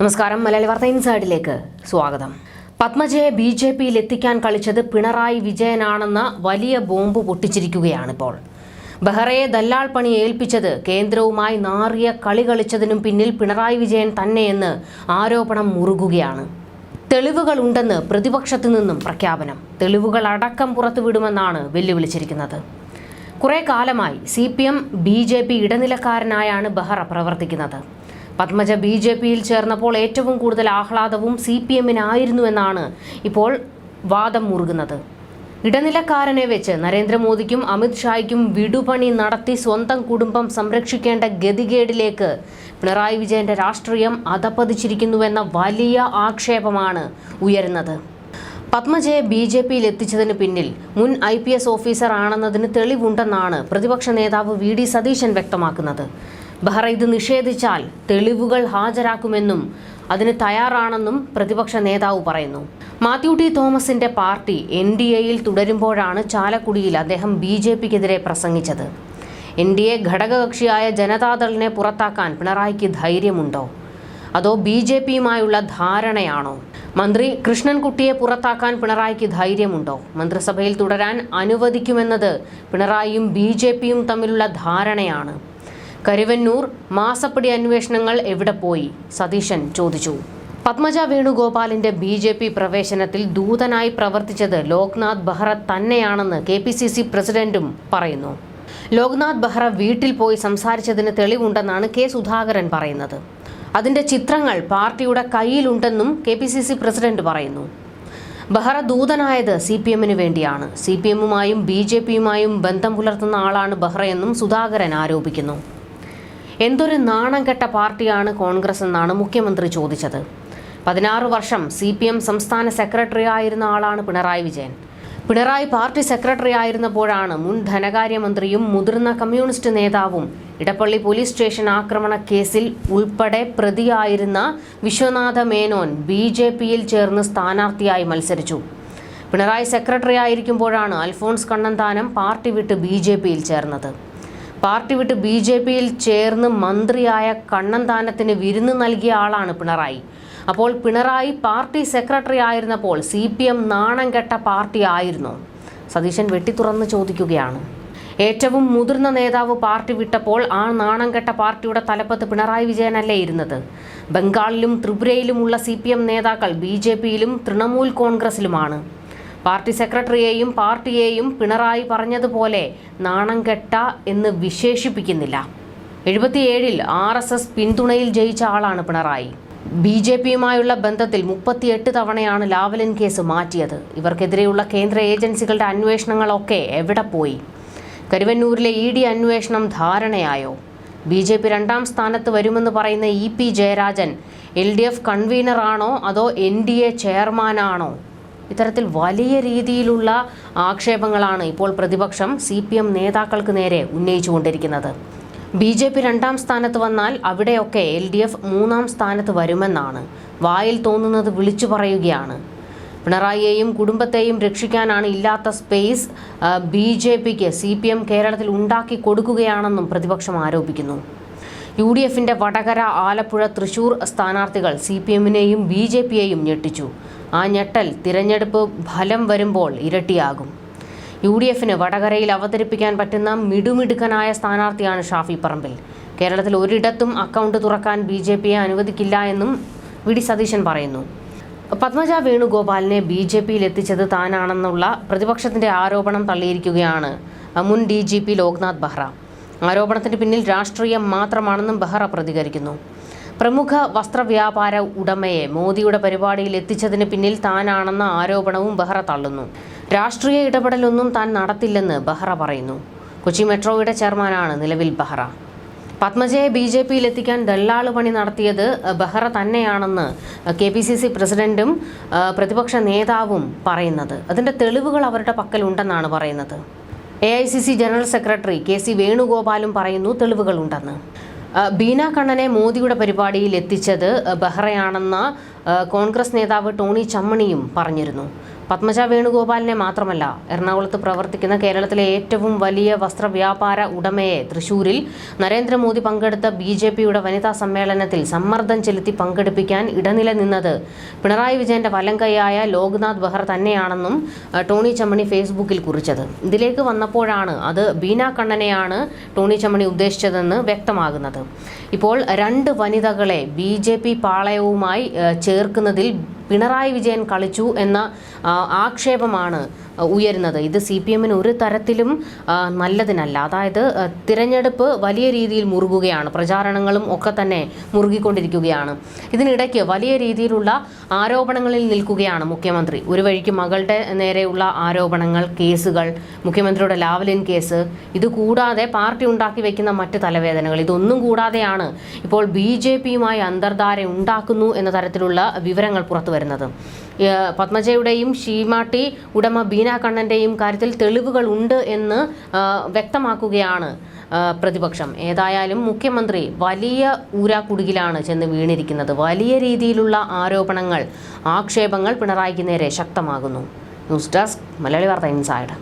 നമസ്കാരം. മലയാളി വാർത്ത ഇൻസൈഡിലേക്ക് സ്വാഗതം. പത്മജയെ ബി ജെ പിയിൽ എത്തിക്കാൻ കളിച്ചത് പിണറായി വിജയനാണെന്ന വലിയ ബോംബ് പൊട്ടിച്ചിരിക്കുകയാണിപ്പോൾ. ബെഹ്റയെ ദല്ലാൾ പണി ഏൽപ്പിച്ചത് കേന്ദ്രവുമായി നാറിയ കളി കളിച്ചതിനും പിന്നിൽ പിണറായി വിജയൻ തന്നെയെന്ന് ആരോപണം മുറുകുകയാണ്. തെളിവുകളുണ്ടെന്ന് പ്രതിപക്ഷത്തു നിന്നും പ്രഖ്യാപനം. തെളിവുകൾ അടക്കം പുറത്തുവിടുമെന്നാണ് വെല്ലുവിളിച്ചിരിക്കുന്നത്. കുറേ കാലമായി C P M B J P ഇടനിലക്കാരനായാണ് Behra പ്രവർത്തിക്കുന്നത്. പത്മജ ബി ജെ പിയിൽ ചേർന്നപ്പോൾ ഏറ്റവും കൂടുതൽ ആഹ്ലാദവും സി പി എമ്മിനായിരുന്നു എന്നാണ് ഇപ്പോൾ വാദം മുറുകുന്നത്. ഇടനിലക്കാരനെ വെച്ച് നരേന്ദ്രമോദിക്കും അമിത്ഷായ്ക്കും വിടുപണി നടത്തി സ്വന്തം കുടുംബം സംരക്ഷിക്കേണ്ട ഗതികേടിലേക്ക് പിണറായി വിജയന്റെ രാഷ്ട്രീയം അധപ്പതിച്ചിരിക്കുന്നുവെന്ന വലിയ ആക്ഷേപമാണ് ഉയരുന്നത്. പത്മജയെ ബി ജെ പിയിൽ എത്തിച്ചതിന് പിന്നിൽ മുൻ ഐ പി എസ് ഓഫീസർ ആണെന്നതിന് തെളിവുണ്ടെന്നാണ് പ്രതിപക്ഷ നേതാവ് വി ഡി സതീശൻ വ്യക്തമാക്കുന്നത്. ബെഹ്റ ഇത് നിഷേധിച്ചാൽ തെളിവുകൾ ഹാജരാക്കുമെന്നും അതിന് തയ്യാറാണെന്നും പ്രതിപക്ഷ നേതാവ് പറയുന്നു. മാത്യു ടി തോമസിന്റെ പാർട്ടി എൻ ഡി എയിൽ തുടരുമ്പോഴാണ് ചാലക്കുടിയിൽ അദ്ദേഹം ബി ജെ പിക്കെതിരെ പ്രസംഗിച്ചത്. എൻ ഡി എ ഘടകകക്ഷിയായ ജനതാദളിനെ പുറത്താക്കാൻ പിണറായിക്ക് ധൈര്യമുണ്ടോ? അതോ ബി ജെ പിയുമായുള്ള ധാരണയാണോ? മന്ത്രി കൃഷ്ണൻകുട്ടിയെ പുറത്താക്കാൻ പിണറായിക്ക് ധൈര്യമുണ്ടോ? മന്ത്രിസഭയിൽ തുടരാൻ അനുവദിക്കുമെന്നത് പിണറായിയും ബി ജെ പിയും തമ്മിലുള്ള ധാരണയാണ്. കരുവന്നൂർ മാസപ്പടി അന്വേഷണങ്ങൾ എവിടെ പോയി? സതീശൻ ചോദിച്ചു. പത്മജ വേണുഗോപാലിന്റെ ബി ജെ പി പ്രവേശനത്തിൽ ദൂതനായി പ്രവർത്തിച്ചത് ലോക്നാഥ് ബെഹ്റ തന്നെയാണെന്ന് കെ പി സി സി പ്രസിഡന്റും പറയുന്നു. ലോക്നാഥ് ബെഹ്റ വീട്ടിൽ പോയി സംസാരിച്ചതിന് തെളിവുണ്ടെന്നാണ് കെ സുധാകരൻ പറയുന്നത്. അതിന്റെ ചിത്രങ്ങൾ പാർട്ടിയുടെ കയ്യിലുണ്ടെന്നും K P C C president പറയുന്നു. ബെഹ്റ ദൂതനായത് സി പി എമ്മിന് വേണ്ടിയാണ്. സി പി എമ്മുമായും ബി ജെ പിയുമായും ബന്ധം പുലർത്തുന്ന ആളാണ് ബെഹ്റയെന്നും സുധാകരൻ ആരോപിക്കുന്നു. എന്തൊരു നാണം കെട്ട പാർട്ടിയാണ് കോൺഗ്രസ് എന്നാണ് മുഖ്യമന്ത്രി ചോദിച്ചത്. പതിനാറ് വർഷം സി പി എം സംസ്ഥാന സെക്രട്ടറി ആയിരുന്ന ആളാണ് പിണറായി വിജയൻ. പിണറായി പാർട്ടി സെക്രട്ടറി ആയിരുന്നപ്പോഴാണ് മുൻ ധനകാര്യമന്ത്രിയും മുതിർന്ന കമ്മ്യൂണിസ്റ്റ് നേതാവും ഇടപ്പള്ളി പോലീസ് സ്റ്റേഷൻ ആക്രമണ കേസിൽ ഉൾപ്പെടെ പ്രതിയായിരുന്ന വിശ്വനാഥ മേനോൻ ബി ജെ പിയിൽ ചേർന്ന് സ്ഥാനാർത്ഥിയായി മത്സരിച്ചു. പിണറായി സെക്രട്ടറി ആയിരിക്കുമ്പോഴാണ് അൽഫോൺസ് കണ്ണന്താനം പാർട്ടി വിട്ട് ബി ജെ പിയിൽ ചേർന്നത്. പാർട്ടി വിട്ട് ബി ജെ പിയിൽ ചേർന്ന് മന്ത്രിയായ കണ്ണന്താനത്തിന് വിരുന്ന് നൽകിയ ആളാണ് പിണറായി. അപ്പോൾ പിണറായി പാർട്ടി സെക്രട്ടറി ആയിരുന്നപ്പോൾ സി പി എം നാണം കെട്ട പാർട്ടി ആയിരുന്നു. സതീശൻ വെട്ടിത്തുറന്ന് ചോദിക്കുകയാണ്. ഏറ്റവും മുതിർന്ന നേതാവ് പാർട്ടി വിട്ടപ്പോൾ ആ നാണം കെട്ട പാർട്ടിയുടെ തലപ്പത്ത് പിണറായി വിജയനല്ലേ ഇരുന്നത്? ബംഗാളിലും ത്രിപുരയിലുമുള്ള സി പി എം നേതാക്കൾ ബി ജെ പിയിലും തൃണമൂൽ കോൺഗ്രസിലുമാണ്. പാർട്ടി സെക്രട്ടറിയെയും പാർട്ടിയെയും പിണറായി പറഞ്ഞതുപോലെ നാണം കെട്ട എന്ന് വിശേഷിപ്പിക്കുന്നില്ല. എഴുപത്തിയേഴിൽ ആർ എസ് എസ് പിന്തുണയിൽ ജയിച്ച ആളാണ് പിണറായി. ബി ജെ പിയുമായുള്ള ബന്ധത്തിൽ മുപ്പത്തിയെട്ട് തവണയാണ് ലാവലിൻ കേസ് മാറ്റിയത്. ഇവർക്കെതിരെയുള്ള കേന്ദ്ര ഏജൻസികളുടെ അന്വേഷണങ്ങളൊക്കെ എവിടെ പോയി? കരുവന്നൂരിലെ ഇ ഡി അന്വേഷണം ധാരണയായോ? ബി ജെ പി രണ്ടാം സ്ഥാനത്ത് വരുമെന്ന് പറയുന്ന E P Jayarajan L D F കൺവീനറാണോ അതോ എൻ ഡി എ ചെയർമാനാണോ? ഇത്തരത്തിൽ വലിയ രീതിയിലുള്ള ആക്ഷേപങ്ങളാണ് ഇപ്പോൾ പ്രതിപക്ഷം സി പി എം നേതാക്കൾക്ക് നേരെ ഉന്നയിച്ചുകൊണ്ടിരിക്കുന്നത്. ബി ജെ പി രണ്ടാം സ്ഥാനത്ത് വന്നാൽ അവിടെയൊക്കെ എൽ ഡി എഫ് മൂന്നാം സ്ഥാനത്ത് വരുമെന്നാണ് വായിൽ തോന്നുന്നത് വിളിച്ചു പറയുകയാണ്. പിണറായിയെയും കുടുംബത്തെയും രക്ഷിക്കാനാണ് ഇല്ലാത്ത സ്പേസ് ബി ജെ പിക്ക് സി പി എം കേരളത്തിൽ ഉണ്ടാക്കി കൊടുക്കുകയാണെന്നും പ്രതിപക്ഷം ആരോപിക്കുന്നു. യു ഡി എഫിന്റെ വടകര ആലപ്പുഴ തൃശൂർ സ്ഥാനാർത്ഥികൾ സി പി എമ്മിനെയും ബി ജെ പിയെയും ഞെട്ടിച്ചു. ആ ഞെട്ടൽ തിരഞ്ഞെടുപ്പ് ഫലം വരുമ്പോൾ ഇരട്ടിയാകും. യു ഡി എഫിന് വടകരയിൽ അവതരിപ്പിക്കാൻ പറ്റുന്ന മിടുമിടുക്കനായ സ്ഥാനാർത്ഥിയാണ് ഷാഫി പറമ്പിൽ. കേരളത്തിൽ ഒരിടത്തും അക്കൗണ്ട് തുറക്കാൻ ബി ജെ പിയെ അനുവദിക്കില്ല എന്നും വി ഡി സതീശൻ പറയുന്നു. പത്മജ വേണുഗോപാലിനെ ബി ജെ പിയിൽ എത്തിച്ചത് താനാണെന്നുള്ള പ്രതിപക്ഷത്തിന്റെ ആരോപണം തള്ളിയിരിക്കുകയാണ് മുൻ D G P Loknath Behra. ആരോപണത്തിന് പിന്നിൽ രാഷ്ട്രീയം മാത്രമാണെന്നും ബെഹ്റ പ്രതികരിക്കുന്നു. പ്രമുഖ വസ്ത്രവ്യാപാര ഉടമയെ മോദിയുടെ പരിപാടിയിൽ എത്തിച്ചതിന് പിന്നിൽ താനാണെന്ന ആരോപണവും ബെഹ്റ തള്ളുന്നു. രാഷ്ട്രീയ ഇടപെടലൊന്നും താൻ നടത്തില്ലെന്ന് ബെഹ്റ പറയുന്നു. കൊച്ചി മെട്രോയുടെ ചെയർമാനാണ് നിലവിൽ ബെഹ്റ. പത്മജയെ ബി ജെ പിയിൽ എത്തിക്കാൻ ദല്ലാൾ പണി നടത്തിയത് ബെഹ്റ തന്നെയാണെന്ന് കെ പി സി സി പ്രസിഡന്റും പ്രതിപക്ഷ നേതാവും പറയുന്നത്. അതിന്റെ തെളിവുകൾ അവരുടെ പക്കലുണ്ടെന്നാണ് പറയുന്നത്. A I C C general secretary K C വേണുഗോപാലും പറയുന്നു തെളിവുകളുണ്ടെന്ന്. ബീന കണ്ണനെ മോദിയുടെ പരിപാടിയിൽ എത്തിച്ചത് ബഹ്റയാണെന്ന കോൺഗ്രസ് നേതാവ് ടോണി ചമ്മണിയും പറഞ്ഞിരുന്നു. പത്മജ വേണുഗോപാലിനെ മാത്രമല്ല എറണാകുളത്ത് പ്രവർത്തിക്കുന്ന കേരളത്തിലെ ഏറ്റവും വലിയ വസ്ത്രവ്യാപാര ഉടമയെ തൃശൂരിൽ നരേന്ദ്രമോദി പങ്കെടുത്ത ബി ജെ പിയുടെ വനിതാ സമ്മേളനത്തിൽ സമ്മർദ്ദം ചെലുത്തി പങ്കെടുപ്പിക്കാൻ ഇടനില നിന്നത് പിണറായി വിജയന്റെ വലങ്കയായ ലോക്നാഥ് ബെഹ്റ തന്നെയാണെന്നും ടോണി ചമ്മണി ഫേസ്ബുക്കിൽ കുറിച്ചത്. ഇതിലേക്ക് വന്നപ്പോഴാണ് അത് ബീന കണ്ണനെയാണ് ടോണി ചമ്മണി ഉദ്ദേശിച്ചതെന്ന് വ്യക്തമാകുന്നത്. ഇപ്പോൾ രണ്ട് വനിതകളെ ബി പാളയവുമായി ചേർക്കുന്നതിൽ പിണറായി വിജയൻ കളിച്ചു എന്ന ആക്ഷേപമാണ് ഉയരുന്നത്. ഇത് സി പി എമ്മിന് ഒരു തരത്തിലും നല്ലതിനല്ല. അതായത് തിരഞ്ഞെടുപ്പ് വലിയ രീതിയിൽ മുറുകുകയാണ്. പ്രചാരണങ്ങളും ഒക്കെ തന്നെ മുറുകിക്കൊണ്ടിരിക്കുകയാണ്. ഇതിനിടയ്ക്ക് വലിയ രീതിയിലുള്ള ആരോപണങ്ങളിൽ നിൽക്കുകയാണ് മുഖ്യമന്ത്രി. ഒരു വഴിക്ക് മകളുടെ നേരെയുള്ള ആരോപണങ്ങൾ കേസുകൾ മുഖ്യമന്ത്രിയുടെ ലാവലിൻ കേസ് ഇത് കൂടാതെ പാർട്ടി ഉണ്ടാക്കി വെക്കുന്ന മറ്റ് തലവേദനകൾ. ഇതൊന്നും കൂടാതെയാണ് ഇപ്പോൾ ബി ജെ പിയുമായി അന്തർധാര ഉണ്ടാക്കുന്നു എന്ന തരത്തിലുള്ള വിവരങ്ങൾ പുറത്തു വരുന്നത്. പത്മജയുടെയും ഷീമാട്ടി ഉടമ ബീന കണ്ണന്റെയും കാര്യത്തിൽ തെളിവുകൾ ഉണ്ട് എന്ന് വ്യക്തമാക്കുകയാണ് പ്രതിപക്ഷം. ഏതായാലും മുഖ്യമന്ത്രി വലിയ ഊരാക്കുടുകിലാണ് ചെന്ന് വീണിരിക്കുന്നത്. വലിയ രീതിയിലുള്ള ആരോപണങ്ങൾ ആക്ഷേപങ്ങൾ പിണറായിക്ക് നേരെ ശക്തമാകുന്നു. ന്യൂസ് ഡെസ്ക് മലയാളി വാർത്ത ഇൻസൈഡ്.